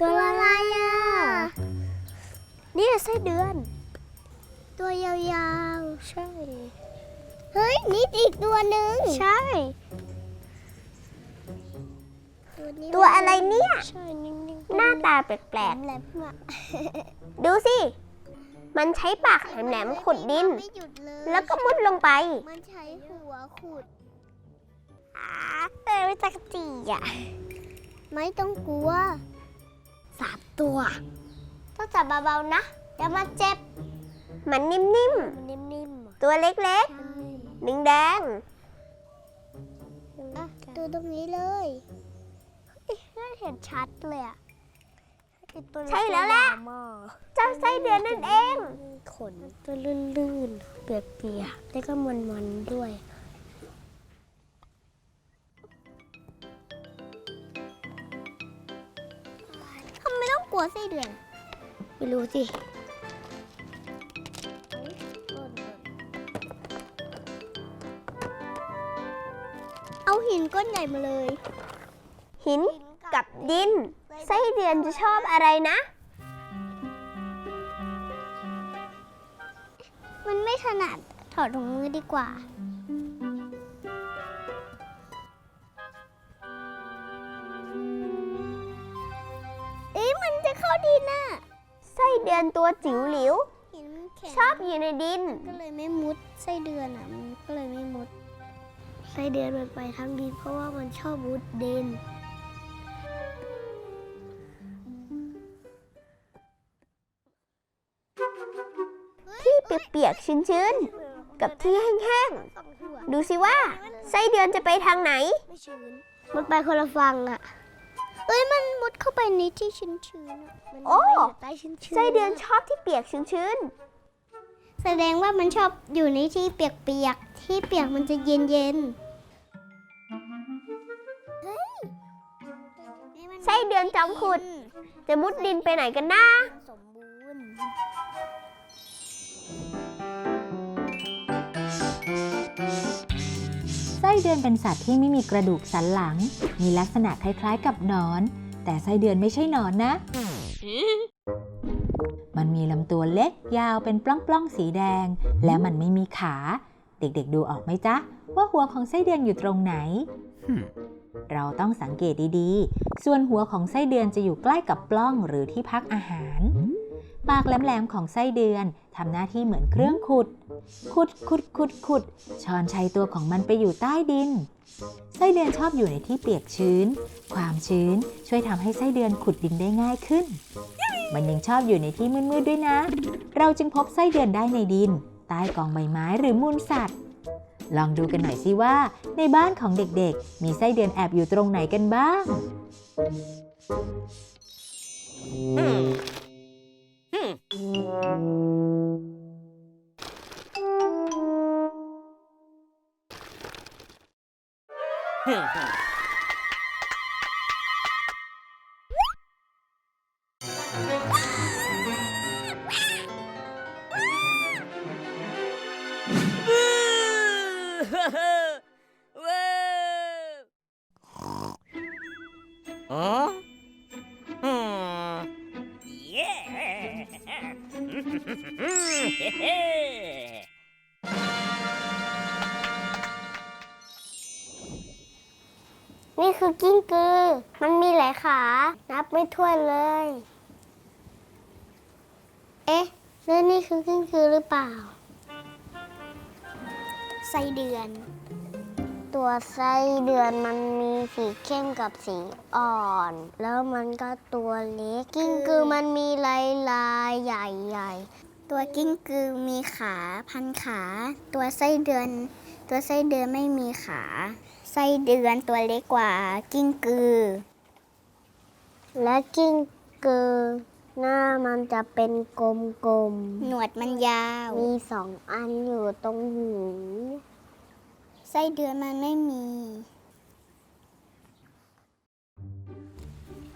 ตัวอะไรอะเนี่ไส้เดือน ตัวยาวๆ ใช่ เฮ้ย นี่อีกตัวหนึ่งใช่ ตัวอะไรเนี่ย ใช่ นิ่งๆหน้าตาแปลกๆ แหลมๆอะดูสิ มันใช้ปากแหลมๆขุดดินแล้วก็มุดลงไป มันใช้หัวขุด อ่าเออไม่จักจีอะ ไม่ต้องกลัว สามตัวต้องจับเบาๆนะอย่ามาเจ็บ มันนิ่มๆมันนิ่มๆอะๆตัวเล็กๆนิงแดงอะตัวตรงนี้เลยเห็นชัดเลยอะไอ้ตัวเกใช่แล้วแหละตัวยาวมากเจ้าไส้เดือนนั่นเอง ขนตัวลื่นๆเปียกๆแล้วก็มันๆด้วยำไมต้องกลัวไส้เดือน ไม่รู้สิเอาหินก้อนใหญ่มาเลย หินกับดิน ไส้เดือนจะชอบอะไรนะ มันไม่ถนัดถอดถุงมือดีกว่า เดือนตัวจิ๋วหลิวหินมันแข็งชอบอยู่ในดิน ก็เลยไม่มุดไส้เดือนอะมันก็เลยไม่มุดไส้เดือนมันไปทางดินเพราะว่ามันชอบมุดดิน ที่เปียกๆชื้นๆ กับที่แห้งๆดูสิว่า ไส้เดือนจะไปทางไหน ไม่ชื้นมันไปคนละฝั่งอะ เอ้ยมันมุดเข้าไปในที่ชื้นๆอะมันโอ้ไปอยู่ใต้ชื้นๆไส้เดือนชอบที่เปียกชื้นแสดงว่ามันชอบอยู่ในที่เปียกๆที่เปียกมันจะเย็นๆเฮ้ยๆไส้เดือนจอมขุด จะมุดดินไปไหนกันนะสมบูรณ์ ไส้เดือนเป็นสัตว์ที่ไม่มีกระดูกสันหลัง มีลักษณะคล้ายๆกับหนอน แต่ไส้เดือนไม่ใช่หนอนนะ มันมีลำตัวเล็กยาวเป็นปล้องๆสีแดง และมันไม่มีขา เด็กๆดูออกไหมจ๊ะ ว่าหัวของไส้เดือนอยู่ตรงไหน เราต้องสังเกตดีๆ ส่วนหัวของไส้เดือนจะอยู่ใกล้กับปล้องหรือที่พักอาหาร ปากแหลมๆของไส้เดือนทำหน้าที่เหมือนเครื่องขุด ขุดขุดขุดขุดช้อนชัยตัวของมันไปอยู่ใต้ดิน ไส้เดือนชอบอยู่ในที่เปียกชื้น ความชื้นช่วยทำให้ไส้เดือนขุดดินได้ง่ายขึ้น มันยังชอบอยู่ในที่มืดๆด้วยนะ เราจึงพบไส้เดือนได้ในดิน ใต้กองใบไม้หรือมูลสัตว์ ลองดูกันหน่อยสิว่า ในบ้านของเด็กๆ มีไส้เดือนแอบอยู่ตรงไหนกันบ้าง 哼哼。 นี่คือกิ้งกือ มันมีหลายขา นับไม่ถ้วนเลย เอ๊ะแล้วนี่คือกิ้งกือหรือเปล่า ไส้เดือน ตัวไส้เดือนมันมีสีเข้มกับสีอ่อน แล้วมันก็ตัวเล็ก กิ้งกือมันมีลายลายๆใหญ่ๆ ตัวกิ้งกือมีขาพันขา ตัวไส้เดือน ตัวไส้เดือนไม่มีขาไส้เดือนตัวเล็กกว่ากิ้งกือ และกิ้งกือ หน้ามันจะเป็นกลมๆหนวดมันยาวมีสองอันอยู่ตรงหูไส้เดือนมันไม่มี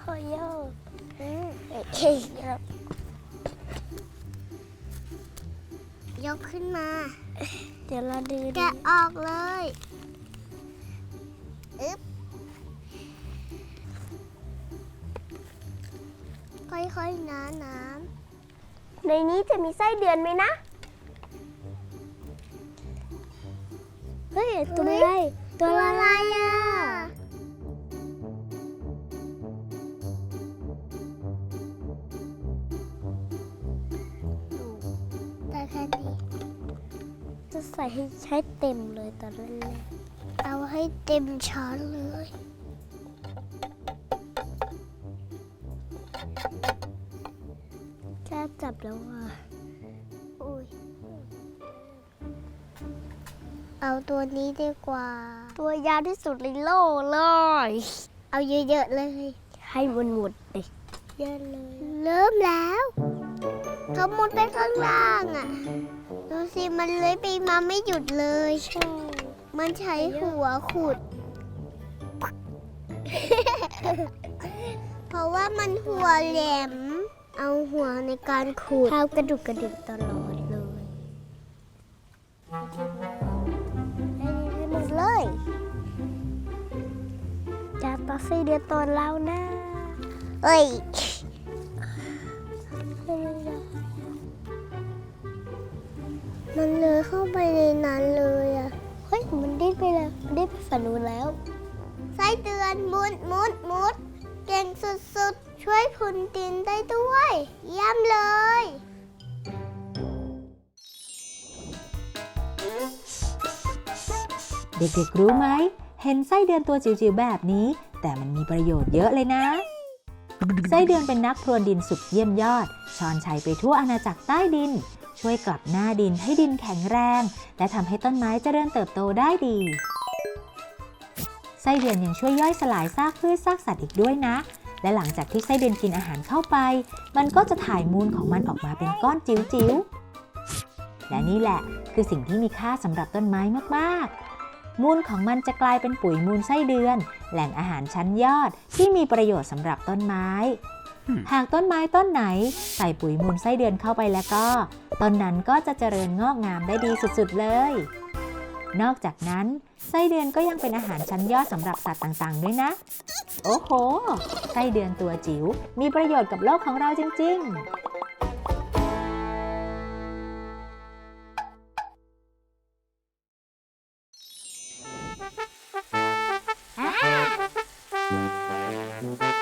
เฮ้ยโยโอเคยกขึ้นมา เดี๋ยวเราดูดิ แกะออกเลยึ๊บค่อยๆนะน้ำในนี้จะมีไส้เดือนไหมนะ เฮ้ย ตัวอะไร ตัวอะไรอะแต่แค่นี้จะใส่ให้ใช้เต็มเลยตอนแรก เอาให้เต็มช้อนเลย แค่จับแล้วอะอุ้ย เอาตัวนี้ดีกว่า ตัวยาวที่สุดในโลกเลย เอาเยอะๆเลย ให้มันหมดเลยเยอะเลย เริ่มแล้วเขามุดไปข้างล่างอะ ดูสิมันเลื้อยไปมาไม่หยุดเลยใช่ มันใช้หัวขุด เพราะว่ามันหัวแหลม เอาหัวในการขุดเท้ากระดุกกระดิกตลอดเลยให้หมดเลยจะต่อไส้เดือนตอนเรานะเอ้ยมันเลยเข้าไปในนั้นเลย มันดิ้นไปแล้วมันดิ้นไปฝันนู้นแล้วไส้เดือนมุดมุดมุดเก่งสุดๆ ช่วยพุนดินได้ด้วย เยี่ยมเลย เด็กๆรู้ไหม เห็นไส้เดือนตัวจิ๋วๆแบบนี้ แต่มันมีประโยชน์เยอะเลยนะ ไส้เดือนเป็นนักพรวนดินสุดเยี่ยมยอด ชอนชัยไปทั่วอาณาจักรใต้ดิน ช่วยกลับหน้าดินให้ดินแข็งแรง และทำให้ต้นไม้เจริญเติบโตได้ดีไส้เดือนยังช่วยย่อยสลายซากพืชซากสัตว์อีกด้วยนะ และหลังจากที่ไส้เดือนกินอาหารเข้าไป มันก็จะถ่ายมูลของมันออกมาเป็นก้อนจิ๋วๆ และนี่แหละคือสิ่งที่มีค่าสำหรับต้นไม้มากๆ มูลของมันจะกลายเป็นปุ๋ยมูลไส้เดือน แหล่งอาหารชั้นยอดที่มีประโยชน์สำหรับต้นไม้ หากต้นไม้ต้นไหนใส่ปุ๋ยมูลไส้เดือนเข้าไปแล้วก็ต้นนั้นก็จะเจริญงอกงามได้ดีสุดๆเลย นอกจากนั้นไส้เดือนก็ยังเป็นอาหารชั้นยอดสำหรับสัตว์ต่างๆ ด้วยนะ โอ้โห ไส้เดือนตัวจิ๋วมีประโยชน์กับโลกของเราจริง ๆ อื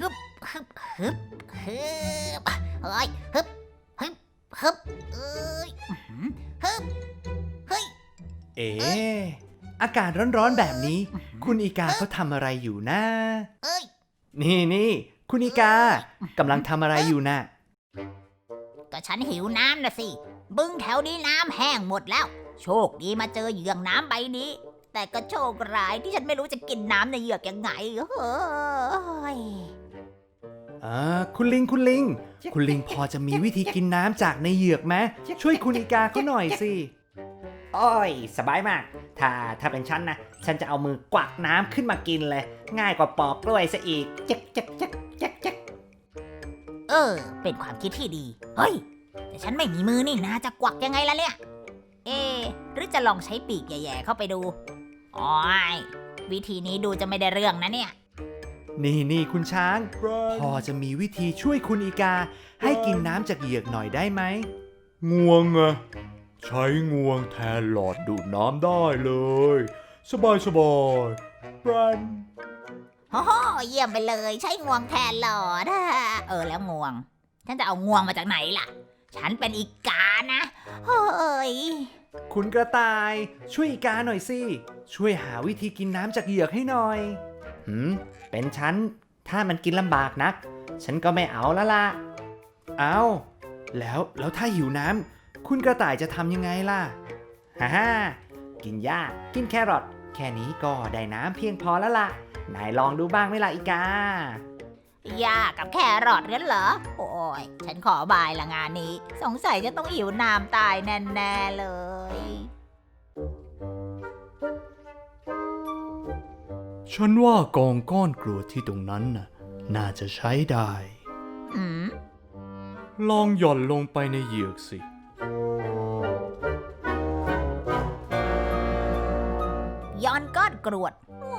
ฮึบฮึบฮึบฮึบเฮ้ยฮึบฮึบฮึบเอ้ยอื้อหือฮึบเฮ้ย เอ๋อากาศร้อนๆแบบนี้ คุณอีกาเขาทำอะไรอยู่นะ เอ้ยนี่นี่คุณอีกากำลังทำอะไรอยู่น่ะ ก็ฉันหิวน้ำนะสิ บึงแถวนี้น้ำแห้งหมดแล้ว โชคดีมาเจอเหยืองน้ำใบนี้ แต่ก็โชคร้ายที่ฉันไม่รู้จะกินน้ำในเหยือกยังไงเฮ้ย อ่าคุณลิงคุณลิง คุณลิงพอจะมีวิธีกินน้ำจากในเหยือกไหมช่วยคุณอีกาเขาหน่อยสิ โอ้ย สบายมาก ถ้าถ้าเป็นฉันนะ ฉันจะเอามือกวักน้ำขึ้นมากินเลย ง่ายกว่าปอกกล้วยซะอีกจ๊กจ๊กจ๊กจ๊กจ๊กเออ เป็นความคิดที่ดี เฮ้ย แต่ฉันไม่มีมือนี่นะจะกวักยังไงล่ะเนี่ย เอะหรือจะลองใช้ปีกแย่ๆเข้าไปดูอ๋อยวิธีนี้ดูจะไม่ได้เรื่องนะเนี่ย นี่นี่คุณช้าง พอจะมีวิธีช่วยคุณอีกา ให้กินน้ำจากเหยือกหน่อยได้ไหมงวงอะใช้งวงแทนหลอดดูดน้ำได้เลย สบายสบายๆรันโอ้โหเยี่ยมไปเลย ใช้งวงแทนหลอดอะเออแล้วงวง ฉันจะเอางวงมาจากไหนล่ะ ฉันเป็นอีกานะเฮ้ยคุณกระต่าย ช่วยอีกาหน่อยสิ ช่วยหาวิธีกินน้ำจากเหยือกให้หน่อย หืม เป็นฉัน ถ้ามันกินลำบากนัก ฉันก็ไม่เอาละละเอาแล้วแล้วถ้าหิวน้ำคุณกระต่ายจะทำยังไงล่ะ ฮ่าฮ่ากินหญ้ากินแครอทแค่นี้ก็ได้น้ำเพียงพอแล้วล่ะ นายลองดูบ้างไหมล่ะอีกา ยากับแครอทงั้นเหรอ โอ้ย ฉันขอบายละงานนี้ สงสัยจะต้องหิวน้ำตายแน่ ๆ เลย ฉันว่ากองก้อนกรวดที่ตรงนั้นน่ะน่าจะใช้ได้ อืม ลองหย่อนลงไปในเหยือกสิ ย้อนก้อนกรวดโอ้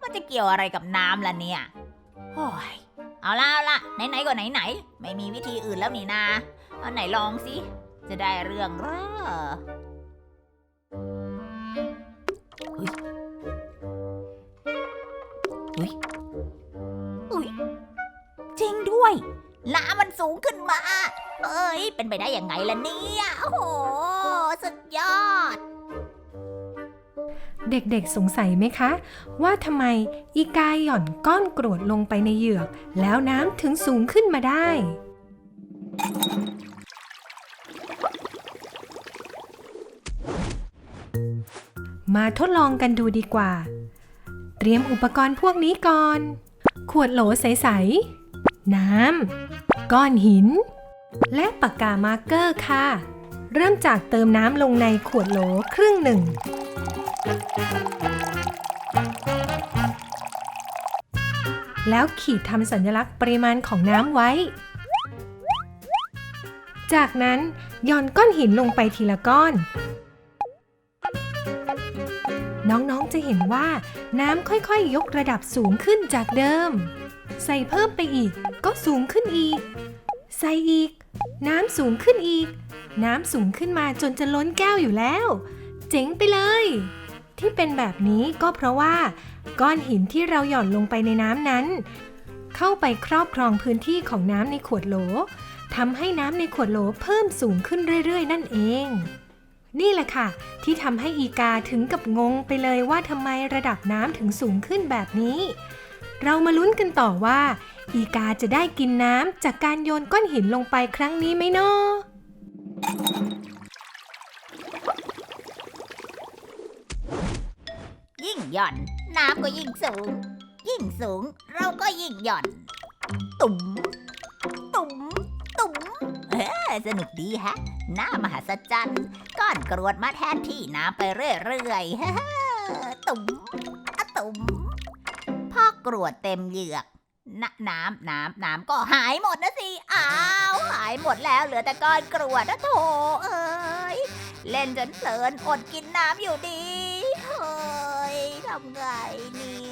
มันจะเกี่ยวอะไรกับน้ำล่ะเนี่ย โอ้ย เอาละเอาละไหนๆก็ไหนๆ ไม่มีวิธีอื่นแล้วนี่นาเอาไหนลองสิ จะได้เรื่องเหรอเฮ้ย สูงขึ้นมา เอ้ย เป็นไปได้ยังไงล่ะเนี่ย โอ้โห สุดยอด เด็กๆสงสัยไหมคะ ว่าทำไมอีกาหย่อนก้อนกรวดลงไปในเหยือก แล้วน้ำถึงสูงขึ้นมาได้ มาทดลองกันดูดีกว่า เตรียมอุปกรณ์พวกนี้ก่อน ขวดโหลใส ๆ น้ำ ก้อนหิน และปากกามาร์กเกอร์ค่ะ เริ่มจากเติมน้ำลงในขวดโหลครึ่งหนึ่ง แล้วขีดทำสัญลักษณ์ปริมาณของน้ำไว้ จากนั้นย่อนก้อนหินลงไปทีละก้อนน้อง ๆ จะเห็นว่าน้ำค่อย ๆยยกระดับสูงขึ้นจากเดิม ใส่เพิ่มไปอีก ก็สูงขึ้นอีก ใส่อีก น้ำสูงขึ้นอีก น้ำสูงขึ้นมาจนจะล้นแก้วอยู่แล้ว เจ๋งไปเลย ที่เป็นแบบนี้ก็เพราะว่า ก้อนหินที่เราหย่อนลงไปในน้ำนั้น เข้าไปครอบครองพื้นที่ของน้ำในขวดโหลทำให้น้ำในขวดโหลเพิ่มสูงขึ้นเรื่อย ๆ นั่นเอง นี่แหละค่ะ ที่ทำให้อีกาถึงกับงงไปเลยว่าทำไมระดับน้ำถึงสูงขึ้นแบบนี้ เรามาลุ้นกันต่อว่า อีกาจะได้กินน้ำจากการโยนก้อนหินลงไปครั้งนี้ไหมเนาะยิ่งหย่อน น้ำก็ยิ่งสูง ยิ่งสูงเราก็ยิ่งหย่อน ตุ่มตุ่มตุ่มเฮ้สนุกดีฮะน้ามหัศจรรย์ก้อนกรวดมาแทนที่น้ำไปเรื่อยๆฮ่าตุ่มอะตุ่ม กรวดเต็มเหยือกนน้ำน้ำน้ำก็หายหมดนะสิ อ้าว หายหมดแล้วเหลือแต่ก้อนกรวดนะโถเอ้ย เล่นจนเพลินอดกินน้ำอยู่ดี เฮ้ยทำไงเนี่ย